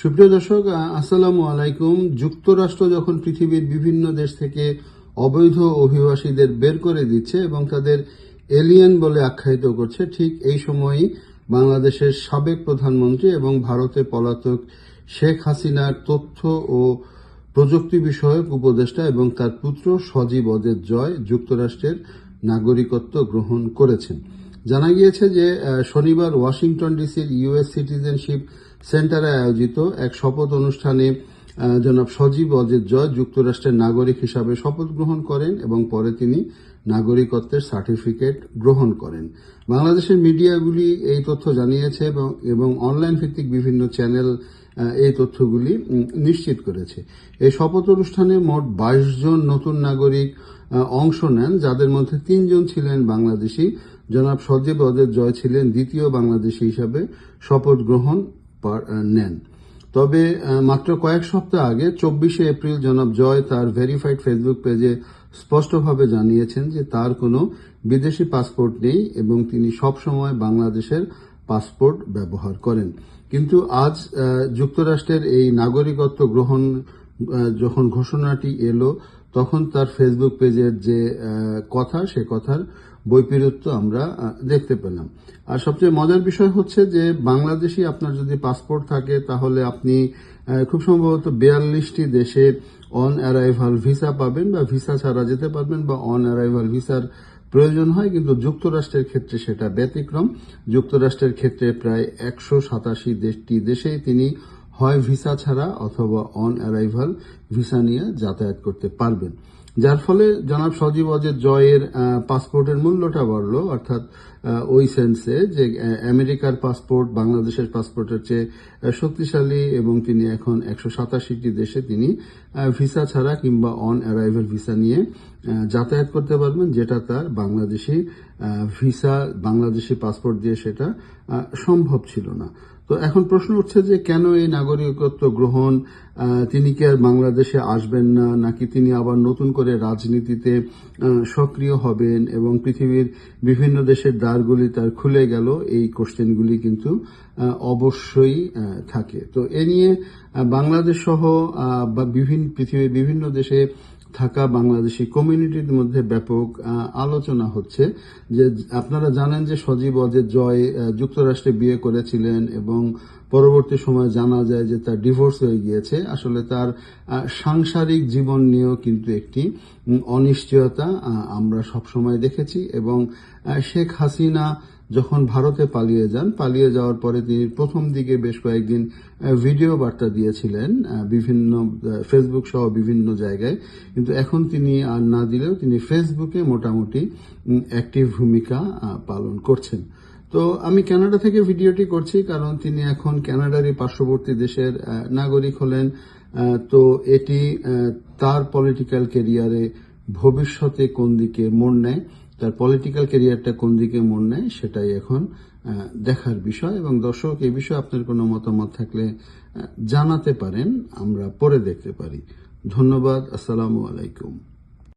সুপ্রিয় দর্শক আসসালামু আলাইকুম। যুক্তরাষ্ট্র যখন পৃথিবীর বিভিন্ন দেশ থেকে অবৈধ অভিবাসীদের বের করে দিচ্ছে এবং তাদের এলিয়েন বলে আখ্যায়িত করছে, ঠিক এই সময়ই বাংলাদেশের সাবেক প্রধানমন্ত্রী এবং ভারতে পলাতক শেখ হাসিনার তথ্য ও প্রযুক্তি বিষয়ক উপদেষ্টা এবং তার পুত্র সজীব অজের জয় যুক্তরাষ্ট্রের নাগরিকত্ব গ্রহণ করেছেন। জানা গিয়েছে যে শনিবার ওয়াশিংটন ডিসির ইউএস সিটিজেনশিপ সেন্টারে আয়োজিত এক শপথ অনুষ্ঠানে জনাব সজীব অজিত জয় যুক্তরাষ্ট্রের নাগরিক হিসাবে শপথ গ্রহণ করেন এবং পরে তিনি নাগরিকত্বের সার্টিফিকেট গ্রহণ করেন। বাংলাদেশের মিডিয়াগুলি এই তথ্য জানিয়েছে এবং অনলাইন ভিত্তিক বিভিন্ন চ্যানেল এই তথ্যগুলি নিশ্চিত করেছে। এই শপথ অনুষ্ঠানে মোট বাইশ জন নতুন নাগরিক অংশ নেন, যাদের মধ্যে তিনজন ছিলেন বাংলাদেশি। জনাব সজীব অদের জয় ছিলেন দ্বিতীয় বাংলাদেশি হিসাবে শপথ গ্রহণ নেন। তবে মাত্র কয়েক সপ্তাহ আগে, চব্বিশে এপ্রিল জনাব জয় তার ভেরিফাইড ফেসবুক পেজে স্পষ্টভাবে জানিয়েছেন যে তার কোনো বিদেশি পাসপোর্ট নেই এবং তিনি সবসময় বাংলাদেশের পাসপোর্ট ব্যবহার করেন। কিন্তু আজ যুক্তরাষ্ট্রের এই নাগরিকত্ব গ্রহণ যখন ঘোষণাটি এলো, তখন তার ফেসবুক পেজের যে কথা, সে কথার বৈপরীত্য আমরা দেখতে পেলাম। আর সবচেয়ে মজার বিষয় হচ্ছে যে বাংলাদেশি আপনার যদি পাসপোর্ট থাকে, তাহলে আপনি খুব সম্ভবত বিয়াল্লিশটি দেশে অন অ্যারাইভাল ভিসা পাবেন বা ভিসা ছাড়া যেতে পারবেন বা অন অ্যারাইভাল ভিসার প্রয়োজন হয়, কিন্তু যুক্তরাষ্ট্রের ক্ষেত্রে সেটা ব্যতিক্রম। যুক্তরাষ্ট্রের ক্ষেত্রে প্রায় একশো সাতাশি দেশটি দেশেই তিনি হয় ভিসা ছাড়া অথবা অন অ্যারাইভাল ভিসা নিয়ে যাতায়াত করতে পারবেন। যার ফলে জনাব সজীব অজের জয়ের পাসপোর্টের মূল্যটা বাড়ল, অর্থাৎ ওই সেন্সে যে আমেরিকার পাসপোর্ট, বাংলাদেশের পাসপোর্টের চেয়ে শক্তিশালী এবং তিনি এখন একশো সাতাশিটি দেশে তিনি ভিসা ছাড়া কিংবা অন অ্যারাইভাল ভিসা নিয়ে যাতায়াত করতে পারবেন, যেটা তার বাংলাদেশি ভিসা, বাংলাদেশি পাসপোর্ট দিয়ে সেটা সম্ভব ছিল না। তো এখন প্রশ্ন উঠছে যে কেন এই নাগরিকত্ব গ্রহণ তিনি কি আর বাংলাদেশে আসবেন না, নাকি তিনি আবার নতুন করে রাজনীতিতে সক্রিয় হবেন এবং পৃথিবীর বিভিন্ন দেশের দ্বারগুলি তার খুলে গেল, এই কোশ্চেনগুলি কিন্তু অবশ্যই থাকে। তো এ নিয়ে বাংলাদেশ সহ বিভিন্ন পৃথিবীর বিভিন্ন দেশে থাকা বাংলাদেশি কমিউনিটির মধ্যে ব্যাপক আলোচনা হচ্ছে যে আপনারা জানেন যে সজীব অজের জয় যুক্তরাষ্ট্রে বিয়ে করেছিলেন এবং পরবর্তী সময় জানা যায় যে তার ডিভোর্স হয়ে গিয়েছে। আসলে তার সাংসারিক জীবন নিয়েও কিন্তু একটি অনিশ্চয়তা আমরা সবসময় দেখেছি এবং শেখ হাসিনা যখন ভারতে পালিয়ে যান, পালিয়ে যাওয়ার পরে তিনি প্রথম দিকে বেশ কয়েকদিন ভিডিও বার্তা দিয়েছিলেন বিভিন্ন ফেসবুক সহ বিভিন্ন জায়গায়। কিন্তু এখন তিনি আর না দিলেও তিনি ফেসবুকে মোটামুটি অ্যাক্টিভ ভূমিকা পালন করছেন। তো আমি কানাডা থেকে ভিডিওটি করছি কারণ তিনি এখন কানাডারই পার্শ্ববর্তী দেশের নাগরিক হলেন তো এটি তার পলিটিক্যাল কেরিয়ারে ভবিষ্যতে কোন দিকে মোড় নেয় তার পলিটিক্যাল কেরিয়ারটা কোন দিকে মন নেয় সেটাই এখন দেখার বিষয় এবং দর্শক, এই বিষয়ে আপনার কোনো মতামত থাকলে জানাতে পারেন, আমরা পরে দেখতে পারি। ধন্যবাদ, আসসালামু আলাইকুম।